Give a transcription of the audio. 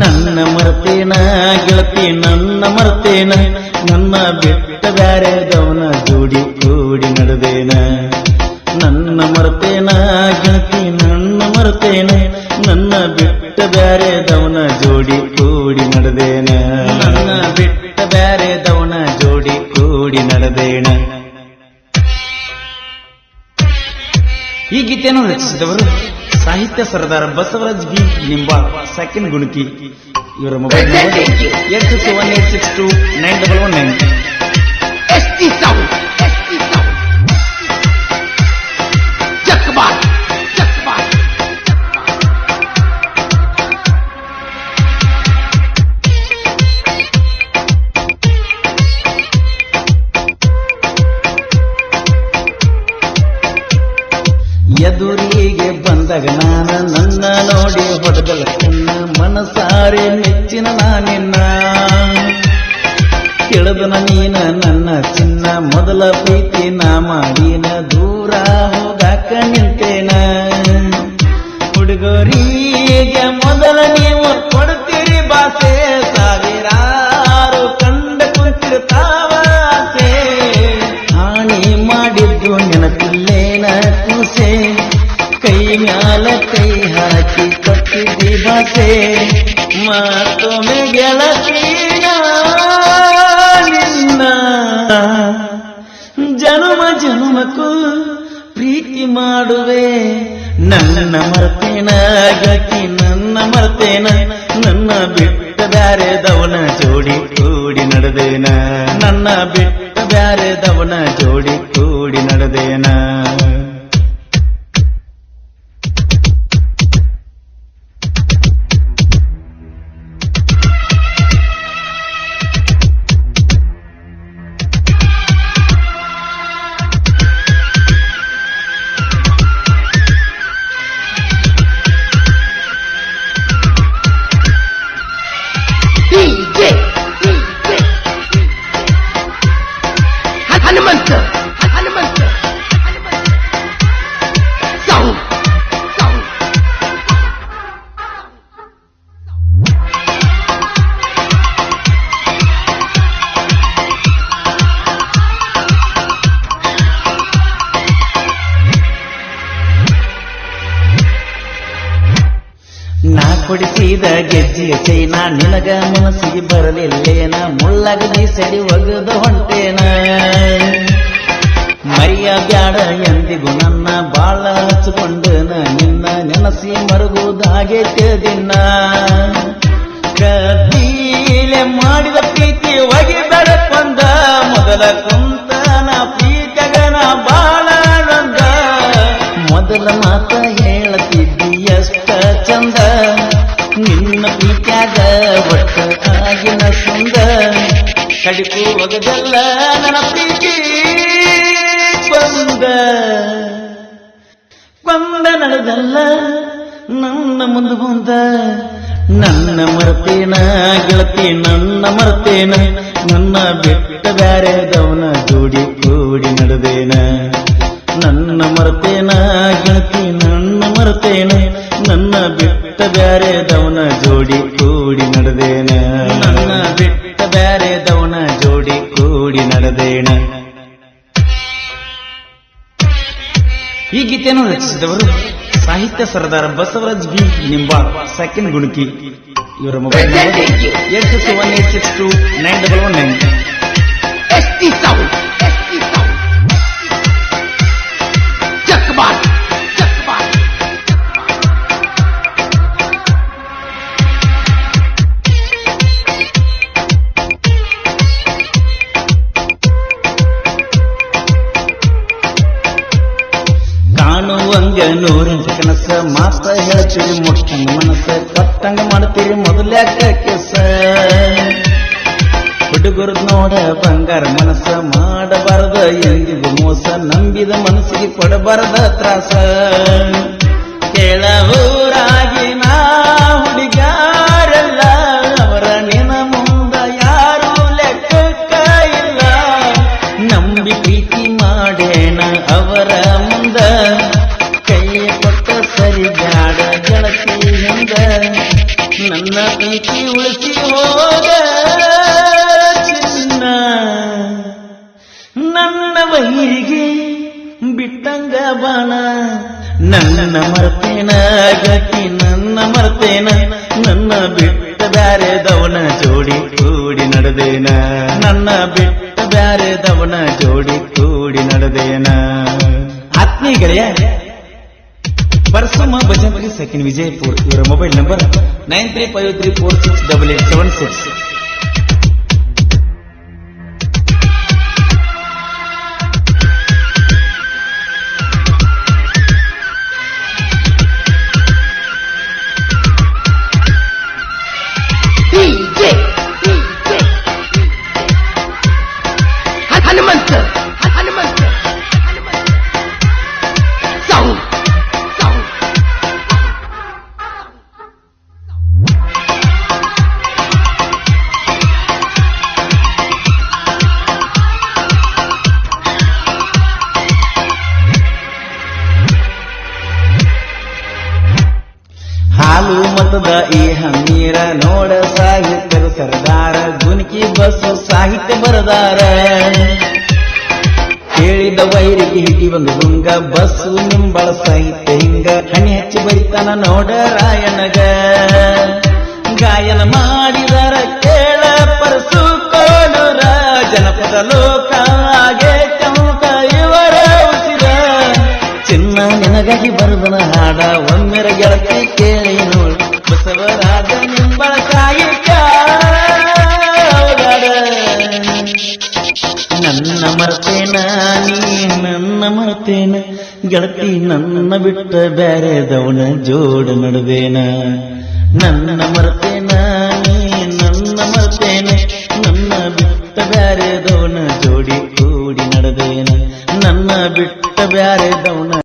ನನ್ನ ಮರ್ತೇನ, ಗೆಳತಿ ನನ್ನ ಮರ್ತೇನ, ನನ್ನ ಬಿಟ್ಟ ಬ್ಯಾರೆದವನ ಜೋಡಿ ಕೂಡಿ ನಡೆದೇನ? ನನ್ನ ಮರ್ತೇನ, ಗೆಳತಿ ನನ್ನ ಮರ್ತೇನ, ನನ್ನ ಬಿಟ್ಟ ಬ್ಯಾರೆದವನ ಜೋಡಿ ಕೂಡಿ ನಡೆದೇನ? ನನ್ನ ಬಿಟ್ಟ ಬ್ಯಾರೆದವನ ಜೋಡಿ ಕೂಡಿ ನಡೆದೇಣ ಈ ಗೀತೆಯನ್ನು ರಚಿಸಿದವರು ಸಾಹಿತ್ಯ ಸರದಾರ ಬಸವರಾಜ್ ಬಿ ನಿಂಬಾಳ್ ಸೆಕೆಂಡ್ ಗುಣಕಿ. ಇವರ mobile number eight six one eight six two nine double one nine. S Sound, ST ಎದುರಿಗೆ ಬಂದಾಗ ನಾನ ನನ್ನ ನೋಡಿ ಹೊಡೆದಲ್ಲ ಕಣ್ಣ ಮನಸಾರೆ ಮೆಚ್ಚಿನ ನಾನಿನ್ನ ತಿಳಿದನ ನೀನ ನನ್ನ ಚಿನ್ನ, ಮೊದಲ ಪ್ರೀತಿ ನಾ ಮಾಡಿನ ದೂರ ಹೋಗಾಕ ನಿಂತೇನ. ಹುಡುಗರಿಗೆ ಕೈ ಹಾಕಿ ಕೊಟ್ಟಿದ್ದಿ ಬಾಸೆ ಮತ್ತೊಮ್ಮೆ ಗೆಳತೀನ ನಿನ್ನ ಜನುಮ ಜನುಮಕ್ಕೂ ಪ್ರೀತಿ ಮಾಡುವೆ. ನನ್ನ ಮರ್ತೇನ ಗತಿ ನನ್ನ ಮರ್ತೇನ, ನನ್ನ ಬಿಟ್ಟ ಬ್ಯಾರೆದವನ ಜೋಡಿ ಕೂಡಿ ನಡೆದೇನ. ನನ್ನ ಬಿಟ್ಟ ಬ್ಯಾರೆದವನ ಜೋಡಿ ಕೂಡಿ ನಡೆದೇನ. monumental. ಕೊಡಿಸಿದ ಗೆಜ್ಜಿಯ ಚೈನ, ನಿನಗ ಮನಸ್ಸಿಗೆ ಬರಲಿಲ್ಲೇನ? ಮುಳ್ಳಗದಿ ಸರಿ ಒಗದು ಹೊಂಟೇನ? ಮರಿಯ ಬ್ಯಾಡ ಎಂದಿಗೂ ನನ್ನ ಬಾಳ ಹಚ್ಚಿಕೊಂಡನ? ನಿನ್ನ ನೆನಸಿ ಮರುಗುವುದಾಗೆ ದಿನ ಕದೀಲೆ ಮಾಡಿದ ಒಟ್ಟ ಆಗಿನ ಸುಂದ ಕಡಿಪು ನನ್ನ ಪ್ರೀತಿ. ಬಂದ ಬಂದ ನಡೆದಲ್ಲ ನನ್ನ ಮುಂದೆ ಬಂದ. ನನ್ನ ಮರ್ತೇನ, ಗೆಳತಿ ನನ್ನ ಮರ್ತೇನ, ನನ್ನ ಬಿಟ್ಟ ಬ್ಯಾರೆದವನ ಜೋಡಿ ಕೂಡಿ ನಡೆದೇನ. ನನ್ನ ಮರ್ತೇನ, ಗೆಳತಿ ನನ್ನ ಮರ್ತೇನ, ನನ್ನ ಬಿಟ್ಟ ಬ್ಯಾರೆದವನ ಜೋಡಿ ಕೂಡಿ ನಡೆದೇನ? ನನ್ನ ಬಿಟ್ಟ ಬ್ಯಾರೆದವನ ಜೋಡಿ ಕೂಡಿ ನಡೆದೇನ? ಈ ಗೀತೆಯನ್ನು ರಚಿಸಿದವರು ಸಾಹಿತ್ಯ ಸರದಾರ ಬಸವರಾಜ್ ಬಿ ನಿಂಬ ಸೆಕೆಂಡ್ ಗುಣಕಿ. ಇವರ mobile number eight six one eight six two nine double one nine. ST Sound, ST ಕಾಣುವಂಗ ನೂರಂತ ಕನಸ ಮಾತ ಹೇಳ್ತೀರಿ ಮುಟ್ಟಂಗ ಮನಸ್ಸ. ಕತ್ತಂಗ ಮಾಡ್ತೀರಿ ಮೊದಲ್ಯಾಕ ಕೆಸ ಹುಡುಗರು ನೋಡ ಬಂಗಾರ ಮನಸ್ಸ, ಮಾಡಬಾರದ ಎಂದಿಗೂ ಮೋಸ, ನಂಬಿದ ಮನಸ್ಸಿಗೆ ಕೊಡಬಾರದ ತ್ರಾಸ. ಕೇಳ ನನ್ನ ವೈರಿಗೆ ಬಿಟ್ಟಂಗ ಬಾಣ. ನನ್ನ ಮರ್ತೇನ, ಗಟ್ಟಿ ನನ್ನ ಮರ್ತೇನ. ನನ್ನ ಬಿಟ್ಟ ಬ್ಯಾರೆ ದವನ ಜೋಡಿ ಕೂಡಿ ನಡೆದೇನ. ನನ್ನ ಬಿಟ್ಟ ಬ್ಯಾರೆ ದವನ ಜೋಡಿ ಕೂಡಿ ನಡೆದೇನ. ಆತ್ಮೀ ಗೆಳೆಯ ಪರಸಮ ಭಜನ್ ಸೆಕೆಂಡ್ ವಿಜಯಪುರ್. ಇವರ mobile number nine three five three four six double eight seven six ನೋಡ ಸಾಹಿತ್ಯದ ಸರ್ದಾರ, ಗುಣಕಿ ಬಸ್ಸು ಸಾಹಿತ್ಯ ಬರದಾರ. ಕೇಳಿದ ವೈರಿಗೆ ಹಿಟ್ಟಿ ಒಂದು ಗುಂಗ ಬಸ್ಸು ನಿಂಬಳ ಸಾಹಿತ್ಯ ಹಿಂಗ, ಹಣಿ ಹಚ್ಚಿ ಬೈತಾನ ನೋಡ ರಾಯಣಗ ಗಾಯನ ಮಾಡಿದರ ಕೇಳ ಪರಸು ಕೋನೂರ ಜನಪದ ಲೋಕ ಚಿನ್ನ ನಿನಗಾಗಿ ಬರದನ ಹಾಡ, ಒಮ್ಮೆರ ಗೆಳತಿ ಕೇಳಿ ಗೆಳತಿ ನನ್ನ ಬಿಟ್ಟ ಬ್ಯಾರೆದವನ ಜೋಡ ನಡುವೇನ. ನನ್ನ ಮರ್ತೇನ ನನ್ನ ಮರ್ತೇನೆ. ನನ್ನ ಬಿಟ್ಟ ಬ್ಯಾರೆದವನ ಜೋಡಿ ಕೂಡಿ ನಡೆದೇನ ನನ್ನ ಬಿಟ್ಟ ಬ್ಯಾರೆದವನ